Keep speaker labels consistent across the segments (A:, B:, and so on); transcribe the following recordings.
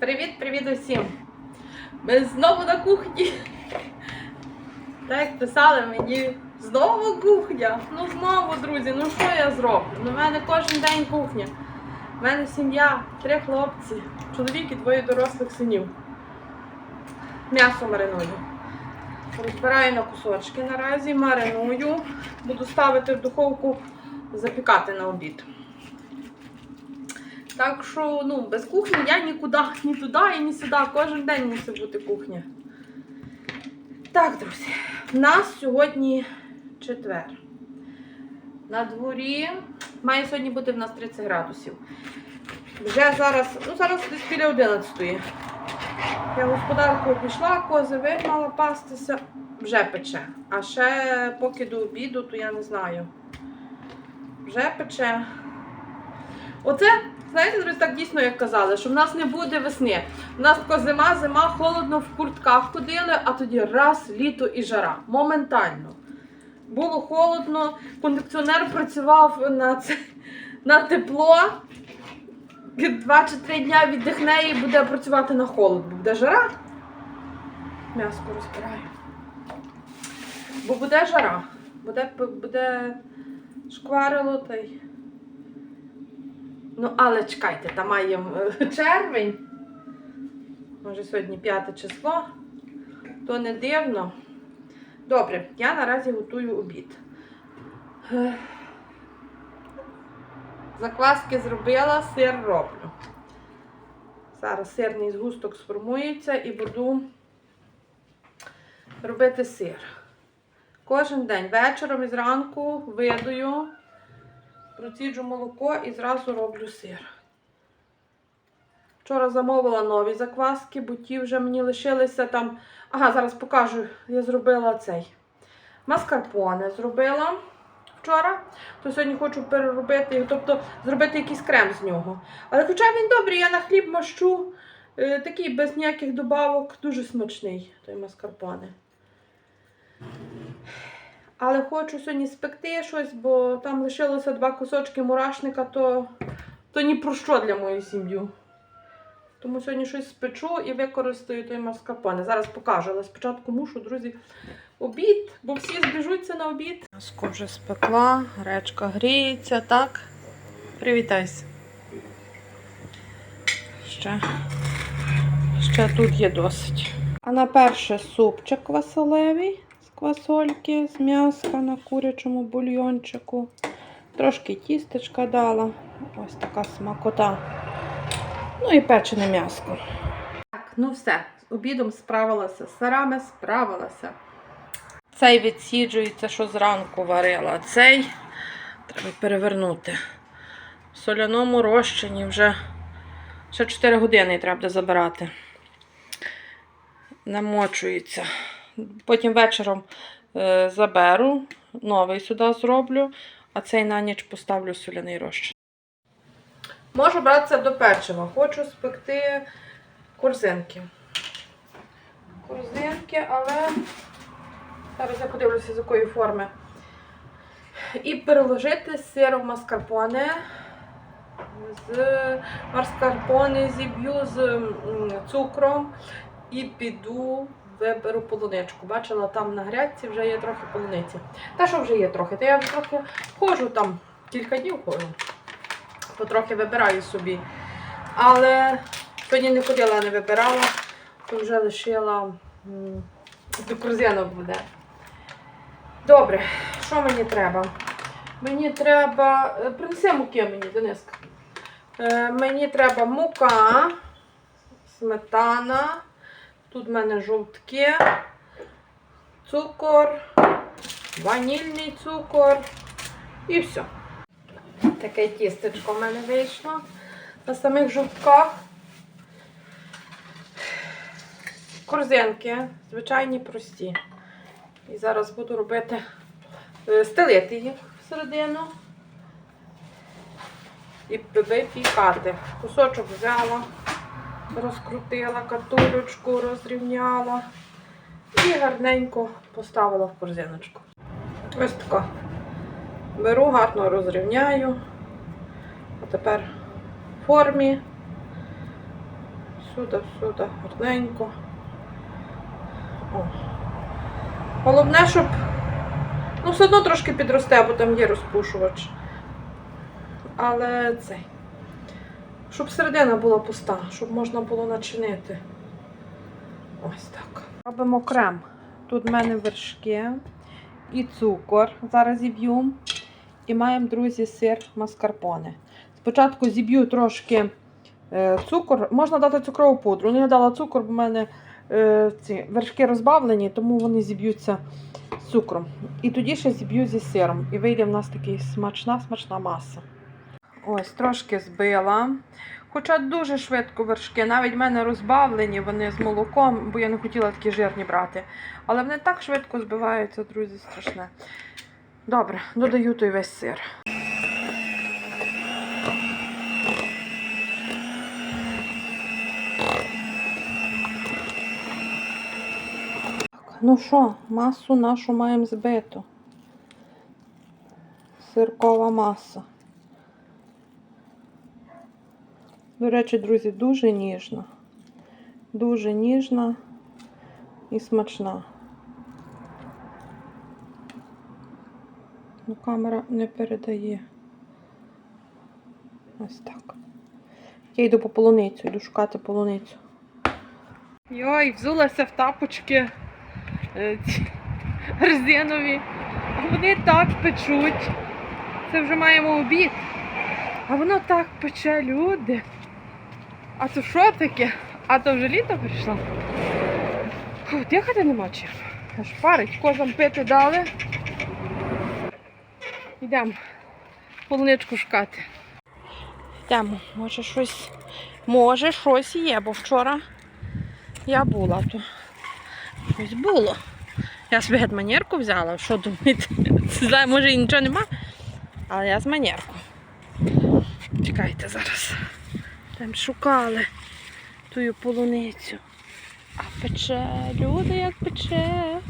A: Привіт-привіт усім! Ми знову на кухні. Так як писали мені, знову кухня. Ну знову, друзі, ну що я зроблю? Ну, в мене кожен день кухня. У мене сім'я, три хлопці, чоловік і двоє дорослих синів. М'ясо мариную. Розбираю на кусочки наразі, мариную. Буду ставити в духовку, запікати на обід. Так що, ну, без кухні я нікуди, ні туди і ні сюди. Кожен день мусить бути кухня. Так, друзі, в нас сьогодні четвер. На дворі має сьогодні бути в нас 30 градусів. Вже зараз, ну зараз десь біля 11. Я господарку пішла, кози вигнала пастися, вже пече. А ще поки до обіду, то я не знаю. Вже пече. Оце, знаєте, так дійсно, як казали, що в нас не буде весни. У нас така зима, зима, холодно, в куртках ходили, а тоді раз, літо і жара. Моментально. Було холодно, кондиціонер працював на, це, на тепло. Два чи три дня віддихне і буде працювати на холод, бо буде жара. М'яско розбираю. Бо буде жара. Буде, буде шкварило та й. Ну, але чекайте, там маємо е, червень. Може, сьогодні п'яте число, то не дивно. Добре, я наразі готую обід. Е, Закваски зробила, сир роблю. Зараз сирний згусток сформується і буду робити сир. Кожен день вечором і зранку видаю, проціджу молоко і зразу роблю сир. Вчора замовила нові закваски, бо ті вже мені лишилися там. Ага, зараз покажу, я зробила цей. Маскарпоне зробила вчора, то сьогодні хочу переробити, тобто зробити якийсь крем з нього. Але хоча він добрий, я на хліб мащу, е, такий без ніяких добавок, дуже смачний той маскарпоне. Але хочу сьогодні спекти щось, бо там лишилося два кусочки мурашника, то, то ні про що для моєї сім'ї. Тому сьогодні щось спечу і використаю той маскарпоне. Зараз покажу, але спочатку мушу, друзі, обід, бо всі збіжуться на обід. Маску вже спекла, гречка гріється, так? Привітайся. Ще, ще тут є досить. А на перше супчик квасолевий з квасольки, з м'яска на курячому бульйончику. Трошки тістечка дала. Ось така смакота. Ну і печене м'яско. Так, ну все. З обідом справилася, з сирами справилася. Цей відсіджується, що зранку варила. Цей треба перевернути. В соляному розчині вже ще 4 години треба забирати. Намочується. Потім вечором е, заберу, новий сюди зроблю, а цей на ніч поставлю соляний розчин. Можу братися до печива. Хочу спекти корзинки. Корзинки, але зараз я подивлюся, з якої форми. І переложити сир в маскарпоне. З маскарпоне зіб'ю з цукром і піду виберу полуничку. Бачила, там на грядці вже є трохи полуниці. Та що вже є трохи? Та я трохи ходжу там, кілька днів ходжу потрохи вибираю собі. Але сьогодні не ходила, не вибирала, то вже лишила до корзинок буде. Добре, що мені треба? Мені треба. е, Принеси муки мені, Дениска. Е, Мені треба мука, сметана. Тут в мене жовтки, цукор, ванільний цукор і все. Таке тістечко в мене вийшло на самих жовтках. Корзинки, звичайні прості. І зараз буду робити, е, стелити їх всередину і випікати. Кусочок взяла, розкрутила катулечку, розрівняла і гарненько поставила в корзиночку. Ось така. Беру, гарно розрівняю. А тепер в формі сюди, сюди, гарненько. О. Головне, щоб. Ну, все одно трошки підросте, бо там є розпушувач. Але цей. Щоб середина була пуста, щоб можна було начинити. Ось так. Робимо крем. Тут в мене вершки і цукор. Зараз зіб'ю. І маємо, друзі, сир маскарпоне. Спочатку зіб'ю трошки е, цукор. Можна дати цукрову пудру. Ну, я дала цукор, бо в мене е, ці вершки розбавлені, тому вони зіб'ються з цукром. І тоді ще зіб'ю зі сиром. І вийде в нас така смачна, смачна маса. Ось, трошки збила. Хоча дуже швидко вершки, навіть в мене розбавлені вони з молоком, бо я не хотіла такі жирні брати. Але вони так швидко збиваються, друзі, страшне. Добре, додаю той весь сир. Ну що, масу нашу маємо збиту. Сиркова маса. До речі, друзі, дуже ніжна. Дуже ніжна і смачна. Ну, камера не передає. Ось так. Я йду по полуницю, йду шукати полуницю. Йой, взулася в тапочки е, резинові. Вони так печуть. Це вже маємо обід. А воно так пече, люди. А то що таке? А то вже літо прийшло. Дихати нема чим. Аж парить, козам пити дали. Йдемо полуничку шукати. Йдемо, може щось. Може щось є, бо вчора я була тут. Щось було. Я собі гетманірку взяла, що думаєте? Знаю, може і нічого нема, але я з манірку. Чекайте зараз. Там шукали тую полуницю. А пече, люди, як пече.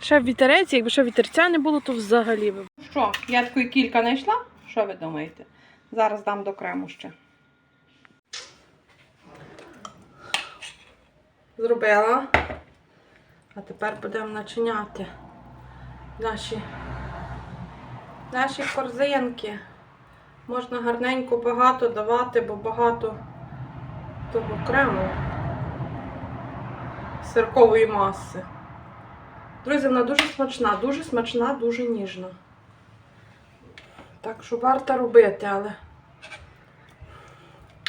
A: Ще вітерець, якби ще вітерця не було, то взагалі би. Що, я такої кілька знайшла? Що ви думаєте? Зараз дам до крему ще. Зробила. А тепер будемо начиняти наші, наші корзинки. Можна гарненько багато давати, бо багато того крему сиркової маси. Друзі, вона дуже смачна, дуже смачна, дуже ніжна. Так що варто робити, але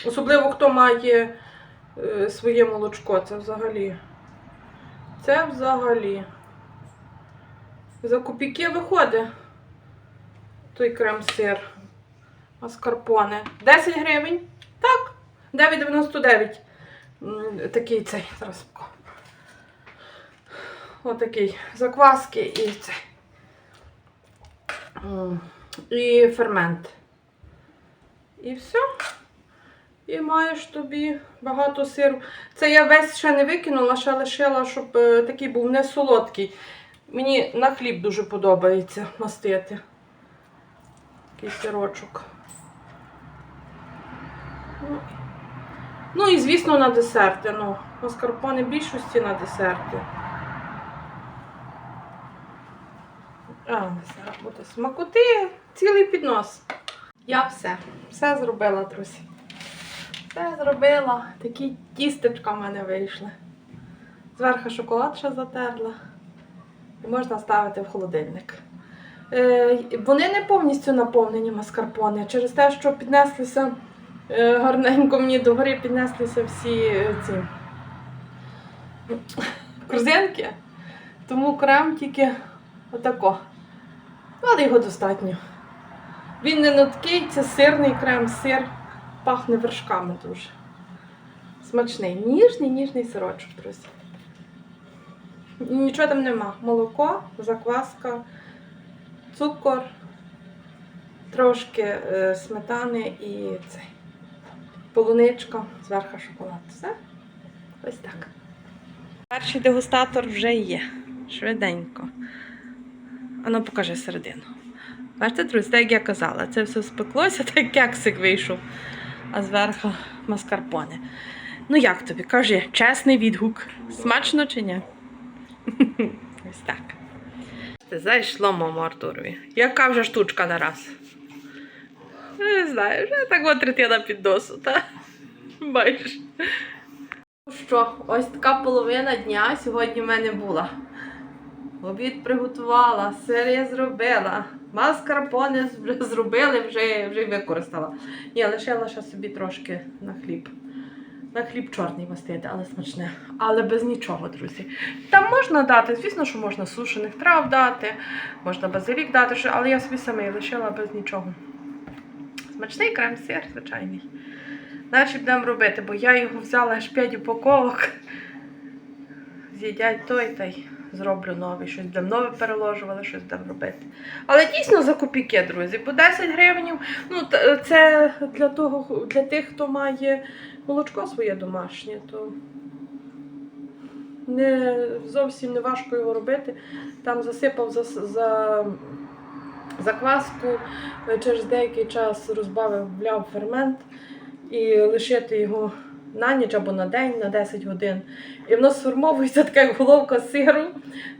A: особливо хто має е, своє молочко, це взагалі. Це взагалі. За копійки виходить той крем-сир. Маскарпоне. 10 гривень. Так. 9,99. Такий цей. Зараз. Отакий. Закваски і цей. І фермент. І все. І маєш тобі багато сиру. Це я весь ще не викинула, ще лишила, щоб е, такий був не солодкий. Мені на хліб дуже подобається мастити. Такий сирочок. Ну, Ну і, звісно, на десерти. Ну, маскарпоне більшості на десерти. А, зараз буде смакоти, цілий піднос. Я все. Все зробила, друзі. Все зробила. Такі тістечка в мене вийшли. Зверху шоколад ще затерла. І можна ставити в холодильник. Е, вони не повністю наповнені маскарпоне через те, що піднеслися е, гарненько мені до гори, піднеслися всі е, ці корзинки. Тому крем тільки отако. Ну, Але його достатньо. Він не нуткий, це сирний крем, сир пахне вершками дуже. Смачний. Ніжний, ніжний сирочок, друзі. Нічого там нема. Молоко, закваска, цукор, трошки е, сметани і цей. Полуничка, зверху шоколад. Все? Ось так. Перший дегустатор вже є. Швиденько. Ану, покажи середину. Бачите, друзі, так як я казала, це все спеклося, так кексик вийшов. А зверху маскарпоне. Ну як тобі? Кажи, чесний відгук. Смачно чи ні? Ось так. Зайшло, мамо Артурові. Яка вже штучка на раз? Не знаю, вже так от третина під досу, та? Бачиш. Ну Що, ось така половина дня сьогодні в мене була. Обід приготувала, сир зробила, маскарпоне зробили, вже, вже використала. Ні, лишила ще собі трошки на хліб. На хліб чорний мастити, але смачне. Але без нічого, друзі. Там можна дати, звісно, що можна сушених трав дати, можна базилік дати, але я собі саме лишила без нічого. Смачний крем-сир, звичайний. Значить, будемо робити, бо я його взяла аж 5 упаковок. З'їдять той та й зроблю новий. Щось будемо нове переложували, щось будемо робити. Але дійсно за копійки, друзі, по 10 гривень. Ну, це для, того, для тих, хто має молочко своє домашнє, то не, зовсім не важко його робити. Там засипав за, за закваску, через деякий час розбавив, вляв фермент і лишити його на ніч або на день, на 10 годин. І воно сформовується така головка сиру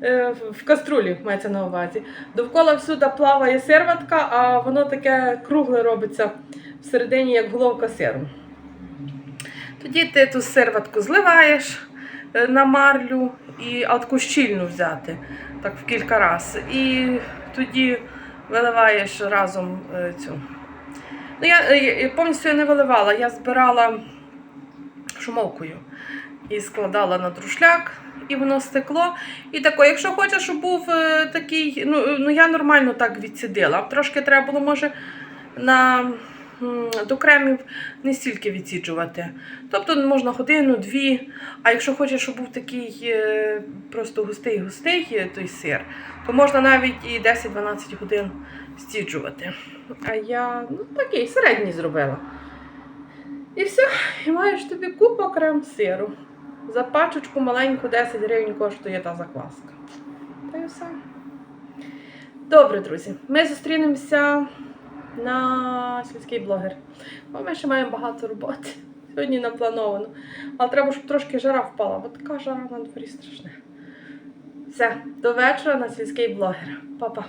A: е, в- каструлі, мається на увазі. Довкола всюди плаває сирватка, а воно таке кругле робиться всередині, як головка сиру. Тоді ти ту сирватку зливаєш е, на марлю і а таку щільну взяти, так в кілька разів. І тоді виливаєш разом е, цю. Ну, я, я повністю не виливала, я збирала шумовкою і складала на друшляк, і воно стекло. І тако, якщо хочеш, щоб був е, такий, ну, е, ну я нормально так відсідила. Трошки треба було, може, на, до кремів не стільки відсіджувати. Тобто можна годину, дві. А якщо хочеш, щоб був такий е, просто густий-густий той сир, то можна навіть і 10-12 годин стіджувати. А я ну, такий середній зробила. І все, і маєш тобі купа крем сиру. За пачечку маленьку 10 гривень коштує та закваска. Та й все. Добре, друзі, ми зустрінемося на сільський блогер. Бо ми ще маємо багато роботи. Сьогодні наплановано. Але треба, щоб трошки жара впала, бо така жара на дворі страшна. Все, до вечора на сільський блогер. Па-па.